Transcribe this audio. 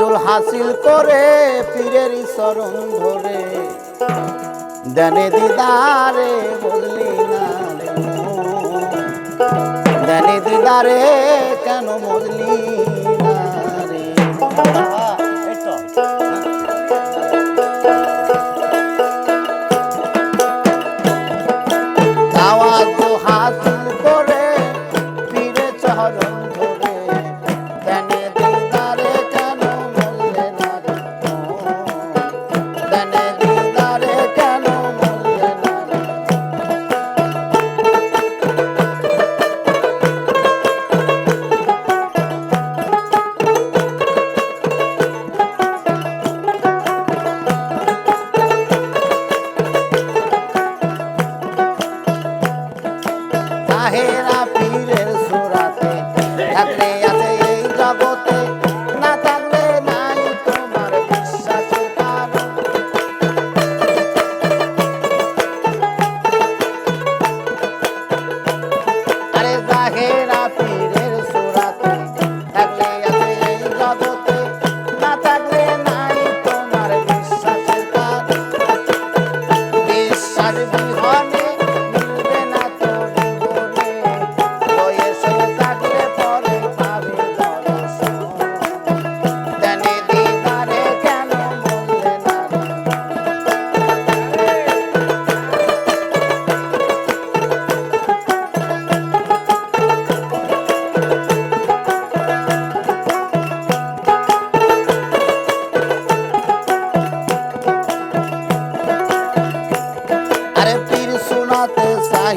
ফজল হাসিল করে পীরের শরণ ধরে। দেনে দিদারে বললি না দেনে দিদারে কেন বললি না রে